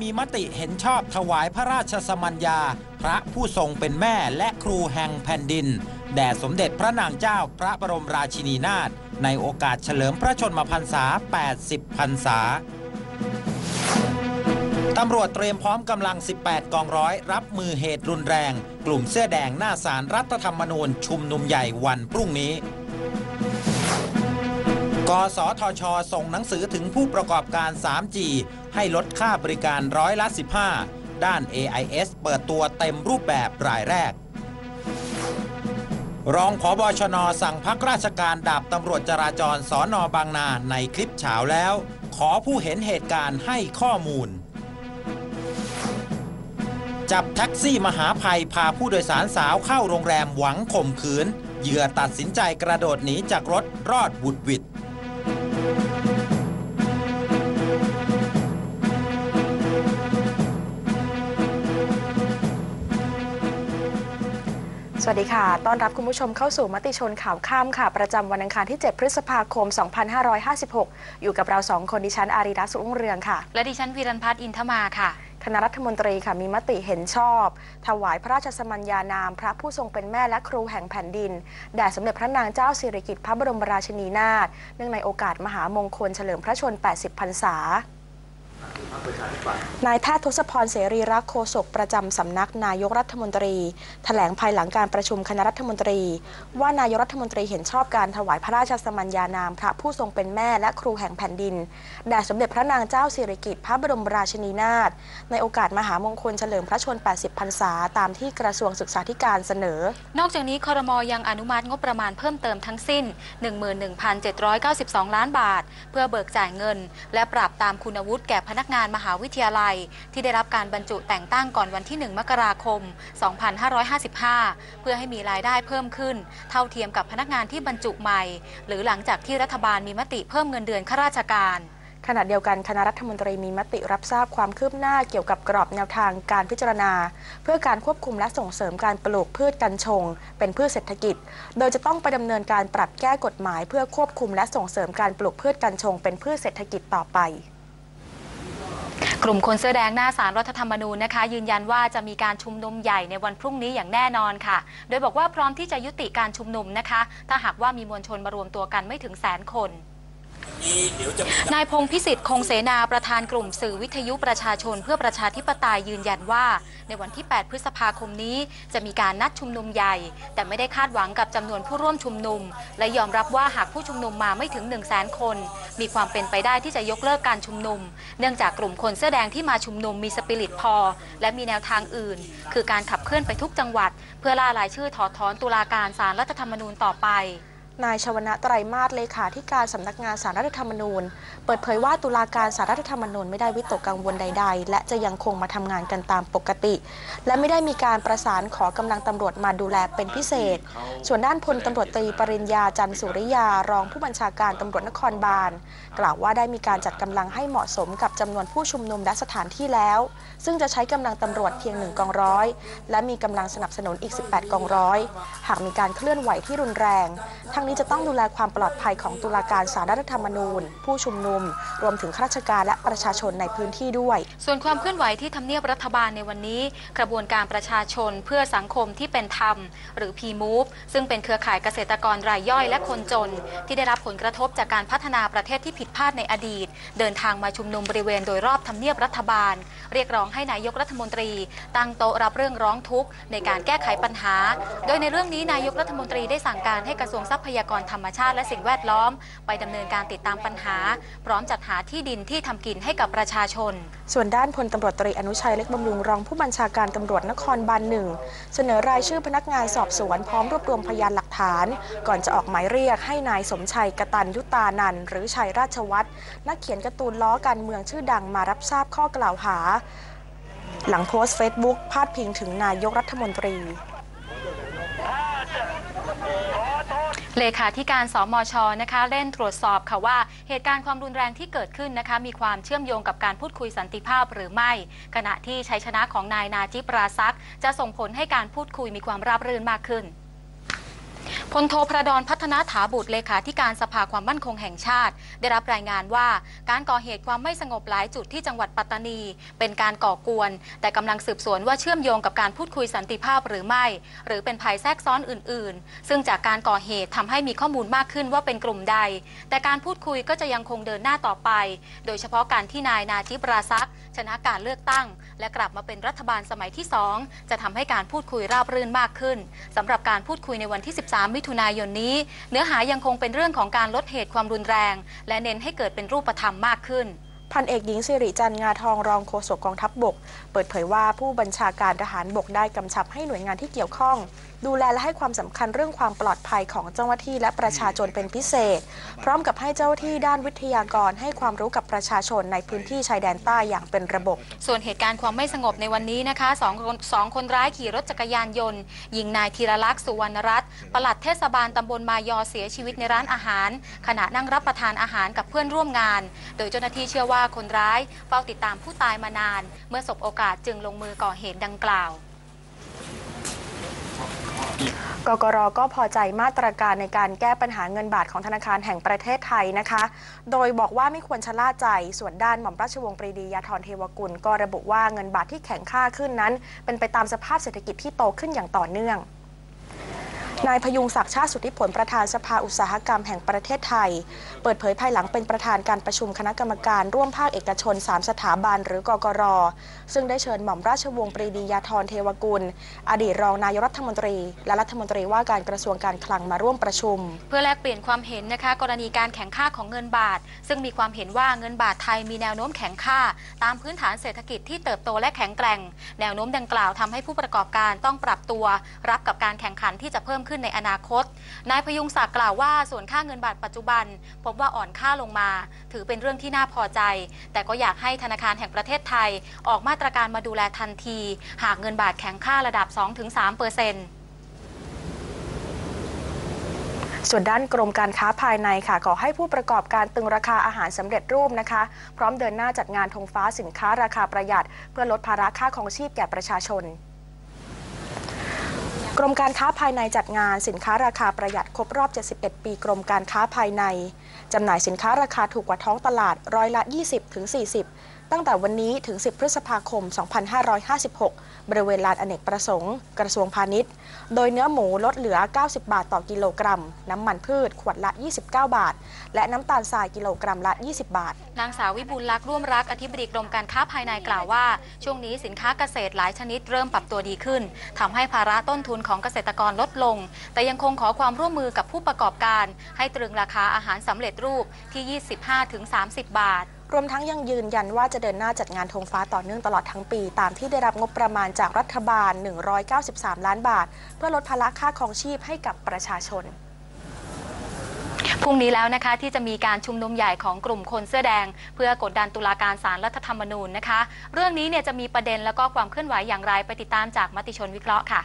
มีมติเห็นชอบถวายพระราชสมัญญา พระผู้ทรงเป็นแม่และครูแห่งแผ่นดิน แด่สมเด็จพระนางเจ้าพระบรมราชินีนาถในโอกาสเฉลิมพระชนมพรรษา 80 พรรษาตำรวจเตรียมพร้อมกำลัง 18 กองร้อย รับมือเหตุรุนแรง กลุ่มเสื้อแดงหน้าศาลรัฐธรรมนูญชุมนุมใหญ่วันพรุ่งนี้ กสทช ส่งหนังสือถึงผู้ประกอบการ 3G ให้ลดค่าบริการร้อยละ 15 ด้าน AIS เปิดตัวเต็มรูปแบบรายแรก รองผบชน สั่งพักราชการดาบตำรวจจราจรสอนอบางนาในคลิปเฉาแล้ว ขอผู้เห็นเหตุการณ์ให้ข้อมูล จับแท็กซี่มหาภัยพาผู้โดยสารสาวเข้าโรงแรมหวังข่มขืนเหยื่อตัดสินใจกระโดดหนีจากรถรอดบุดวิด สวัสดีค่ะ ต้อนรับคุณผู้ชมเข้าสู่มติชนข่าวค่ำค่ะ ประจำวันอังคารที่ 7 พฤษภาคม 2556 อยู่กับเราสองคนดิฉัน อารีรัตน์สุรุ่งเรืองค่ะ และดิฉันวีรันพัฒน์อินทมาค่ะคณะรัฐมนตรีค่ะมีมติเห็นชอบ ถวายพระราชสมัญญานาม พระผู้ทรงเป็นแม่และครูแห่งแผ่นดินแด่สมเด็จพระนางเจ้าสิริกิติ์พระบรมราชินีนาถเนื่องในโอกาสมหามงคลเฉลิมพระชน 80 พรรษา นายแพทย์ทศพรเสรีรักโฆษกประจำสำนักนายกรัฐมนตรีแถลงภายหลังการประชุมคณะรัฐมนตรี ว่านายกรัฐมนตรีเห็นชอบการถวายพระราชสมัญญานามพระผู้ทรงเป็นแม่และครูแห่งแผ่นดินแด่สมเด็จพระนางเจ้าสิริกิติ์พระบรมราชินีนาถในโอกาสมหามงคลเฉลิมพระชน 80 พรรษาตามที่กระทรวงศึกษาธิการเสนอ นอกจากนี้คอรมอยังอนุมัติงบประมาณเพิ่มเติมทั้งสิ้น 11,792 ล้านบาท เพื่อเบิกจ่ายเงิน และปรับตามคุณวุฒิแก่พนักงานมหาวิทยาลัย ที่ได้รับการบรรจุแต่งตั้งก่อนวันที่ 1 มกราคม 2555 เพื่อให้มีรายได้เพิ่มขึ้น เท่าเทียมกับพนักงานที่บรรจุใหม่ หรือหลังจากที่รัฐบาลมีมติเพิ่มเงินเดือนข้าราชการขณะเดียวกันคณะรัฐมนตรีมีมติรับทราบความคืบหน้าเกี่ยวกับกรอบแนวทางการพิจารณา เพื่อการควบคุมและส่งเสริมการปลูกพืชกัญชง เป็นพืชเศรษฐกิจ โดยจะต้องไปดำเนินการปรับแก้กฎหมาย เพื่อควบคุมและส่งเสริมการปลูกพืชกัญชง เป็นพืชเศรษฐกิจต่อไป กลุ่มคนเสื้อแดงหน้าสารรัฐธรรมนูญนะคะ ยืนยันว่าจะมีการชุมนุมใหญ่ในวันพรุ่งนี้อย่างแน่นอนค่ะ โดยบอกว่าพร้อมที่จะยุติการชุมนุมนะคะ ถ้าหากว่ามีมวลชนมารวมตัวกันไม่ถึงแสนคน นายพงพิสิทธิ์คงเสนาประธานกลุ่มสื่อวิทยุประชาชนเพื่อประชาธิปไตยยืนยันว่า ในวันที่ 8 พฤษภาคมนี้จะมีการนัดชุมนุมใหญ่ แต่ไม่ได้คาดหวังกับจำนวนผู้ร่วมชุมนุม และยอมรับว่าหากผู้ชุมนุมมาไม่ถึง 1 0 0 0 0แสนคน มีความเป็นไปได้ที่จะยกเลิกการชุมนุม เนื่องจากกลุ่มคนเสื้อแดงที่มาชุมนุมมีสปิริตพอ และมีแนวทางอื่น คือการขับเคลื่อนไปทุกจังหวัด เพื่อล่ารายชื่อถอดถอนตุลาการศาลรัฐธรรมนูญต่อไป นายชวนะไตรมาสเลขาธิการสำนักงานสารรัฐธรรมนูญ เปิดเผยว่าตุลาการสารรัฐธรรมนูญไม่ได้วิตกกังวลใด ๆ และจะยังคงมาทำงานกันตามปกติ และไม่ได้มีการประสานขอกำลังตำรวจมาดูแลเป็นพิเศษ ส่วนด้านพลตำรวจตรีปริญญาจันทร์สุริยารองผู้บัญชาการตำรวจนครบาลกล่าวว่าได้มีการจัดกำลังให้เหมาะสมกับจำนวนผู้ชุมนุมและสถานที่แล้ว ซึ่งจะใช้กำลังตำรวจเพียงหนึ่งกองร้อยและมีกำลังสนับสนุนอีก 18 กองร้อยหากมีการเคลื่อนไหวที่รุนแรงทั้งนี้จะต้องดูแลความปลอดภัยของตุลาการสารรัฐธรรมนูญ ผู้ชุมนุม รวมถึงข้าราชการและประชาชนในพื้นที่ด้วย ส่วนความเคลื่อนไหวที่ทำเนียบรัฐบาลในวันนี้ กระบวนการประชาชนเพื่อสังคมที่เป็นธรรม หรือ P-Move ซึ่งเป็นเครือข่ายเกษตรกรรายย่อยและคนจน ที่ได้รับผลกระทบจากการพัฒนาประเทศที่ผิดพลาดในอดีต เดินทางมาชุมนุมบริเวณโดยรอบทำเนียบรัฐบาล เรียกร้องให้นายกรัฐมนตรี ตั้งโต๊ะรับเรื่องร้องทุกข์ในการแก้ไขปัญหา โดยในเรื่องนี้นายกรัฐมนตรีได้สั่งการให้กระทรวงทรัพยยากรธรรมชาติและสิ่งแวดล้อม ไปดำเนินการติดตามปัญหา พร้อมจัดหาที่ดินที่ทำกินให้กับประชาชน ส่วนด้านพลตำรวจตรีอนุชัยเล็กบำรุงรองผู้บัญชาการตำรวจนครบาลหนึ่งเสนอรายชื่อพนักงานสอบสวนพร้อมรวบรวมพยานหลักฐาน ก่อนจะออกหมายเรียกให้นายสมชัยกตันยุตานันหรือชัยราชวัฒน์นักเขียนการ์ตูนล้อการเมืองชื่อดังมารับทราบข้อกล่าวหา หลังโพสต์เฟซบุ๊กพาดพิงถึงนายกรัฐมนตรี เลขาธิการสมชนะคะเล่นตรวจสอบค่ะว่าเหตุการณ์ความรุนแรงที่เกิดขึ้นนะคะมีความเชื่อมโยงกับการพูดคุยสันติภาพหรือไม่ ขณะที่ชัยชนะของนายนาจิปราซัก จะส่งผลให้การพูดคุยมีความราบรื่นมากขึ้น พลโทพระดอนพัฒนาถาบุตรเลขาธิการสภาความมั่นคงแห่งชาติ ได้รับรายงานว่าการก่อเหตุความไม่สงบหลายจุดที่จังหวัดปัตตานี เป็นการก่อกวน แต่กำลังสืบสวนว่าเชื่อมโยงกับการพูดคุยสันติภาพหรือไม่ หรือเป็นภัยแทรกซ้อนอื่น ๆ ซึ่งจากการก่อเหตุทำให้มีข้อมูลมากขึ้นว่าเป็นกลุ่มใด แต่การพูดคุยก็จะยังคงเดินหน้าต่อไป โดยเฉพาะการที่นายนาจิบราซักชนะการเลือกตั้ง และกลับมาเป็นรัฐบาลสมัยที่ 2 จะทำให้การพูดคุยราบรื่นมากขึ้นสำหรับการพูดคุยในวันที่ 13มิถุนายนนี้ เนื้อหายังคงเป็นเรื่องของการลดเหตุความรุนแรง และเน้นให้เกิดเป็นรูปธรรมมากขึ้นพันเอกหญิงสิริจันทร์งาทองรองโฆษกกองทัพบบก เปิดเผยว่าผู้บัญชาการทหารบกได้กำชับให้หน่วยงานที่เกี่ยวข้องดูแลและให้ความสำคัญเรื่องความปลอดภัยของเจ้าหน้าที่และประชาชนเป็นพิเศษ พร้อมกับให้เจ้าหน้าที่ด้านวิทยากรให้ความรู้กับประชาชนในพื้นที่ชายแดนใต้อย่างเป็นระบบ ส่วนเหตุการณ์ความไม่สงบในวันนี้นะคะสองคนสองคนร้ายขี่รถจักรยานยนต์ยิงนายธีรลักษณ์สุวรรณรัตน์ปลัดเทศบาลตำบลมายอเสียชีวิตในร้านอาหาร ขณะนั่งรับประทานอาหารกับเพื่อนร่วมงาน โดยเจ้าหน้าที่เชื่อว่าคนร้ายเฝ้าติดตามผู้ตายมานาน เมื่อสบโอกาสจึงลงมือก่อเหตุดังกล่าว กกรก็พอใจมาตรการในการแก้ปัญหาเงินบาทของธนาคารแห่งประเทศไทยนะคะ โดยบอกว่าไม่ควรชะล่าใจ ส่วนด้านหม่อมราชวงศ์ปรีดียาธรเทวกุล ก็ระบุว่าเงินบาทที่แข็งค่าขึ้นนั้น เป็นไปตามสภาพเศรษฐกิจที่โตขึ้นอย่างต่อเนื่อง นายพยุงศักดิ์ชาติสุทธิผลประธานสภาอุตสาหกรรมแห่งประเทศไทย เปิดเผยภายหลังเป็นประธานการประชุมคณะกรรมการร่วมภาคเอกชน 3 สถาบันหรือกกร ซึ่งได้เชิญหม่อมราชวงศ์ปรีดียาธรเทวกุล อดีตรองนายรัฐมนตรี และรัฐมนตรีว่าการกระทรวงการคลังมาร่วมประชุม เพื่อแลกเปลี่ยนความเห็นนะคะ กรณีการแข่งค่าของเงินบาท ซึ่งมีความเห็นว่าเงินบาทไทยมีแนวโน้มแข็งค่า ตามพื้นฐานเศรษฐกิจที่เติบโตและแข็งแกร่ง แนวโน้มดังกล่าวทำให้ผู้ประกอบการต้องปรับตัว รับกับการแข่งขันที่จะเพิ่มขึ้นในอนาคต นายพยุงศักดิ์กล่าวว่าส่วนค่าเงินบาทปัจจุบัน พบว่าอ่อนค่าลงมา ถือเป็นเรื่องที่น่าพอใจ แต่ก็อยากให้ธนาคารแห่งประเทศไทย ออกมาตรการมาดูแลทันที หากเงินบาทแข็งค่าระดับ 2-3เปอร์เซ็นต์ส่วนด้านกรมการค้าภายในค่ะขอให้ผู้ประกอบการตึงราคาอาหารสำเร็จรูปนะคะ พร้อมเดินหน้าจัดงานธงฟ้าสินค้าราคาประหยัด เพื่อลดภาระค่าครองชีพแก่ประชาชน กรมการค้าภายในจัดงานสินค้าราคาประหยัดครบรอบ 71 ปีกรมการค้าภายใน จำหน่ายสินค้าราคาถูกกว่าท้องตลาดร้อยละ 20-40 ตั้งแต่วันนี้ถึง 10 พฤษภาคม 2556 บริเวณลานอเนกประสงค์ กระทรวงพาณิชย์ โดยเนื้อหมูลดเหลือ 90 บาทต่อกิโลกรัม น้ำมันพืชขวดละ 29 บาท และน้ำตาลทรายกิโลกรัมละ 20 บาท นางสาววิบูลย์ลักษ์ร่วมรักอธิบดีกรมการค้าภายในกล่าวว่า ช่วงนี้สินค้าเกษตรหลายชนิดเริ่มปรับตัวดีขึ้นทำให้ภาระต้นทุนของเกษตรกรลดลง แต่ยังคงขอความร่วมมือกับผู้ประกอบการ ให้ตรึงราคาอาหารสำเร็จรูปที่ 25-30 บาท รวมทั้งยังยืนยันว่าจะเดินหน้าจัดงานธงฟ้าต่อเนื่องตลอดทั้งปี ตามที่ได้รับงบประมาณจากรัฐบาล 193 ล้านบาท เพื่อลดภาระค่าครองชีพให้กับประชาชนพรุ่งนี้แล้วนะคะที่จะมีการชุมนุมใหญ่ของกลุ่มคนเสื้อแดง เพื่อกดดันตุลาการศาลรัฐธรรมนูญนะคะ เรื่องนี้เนี่ยจะมีประเด็นแล้วก็ความเคลื่อนไหวอย่างไรไปติดตามจากมติชนวิเคราะห์ค่ะ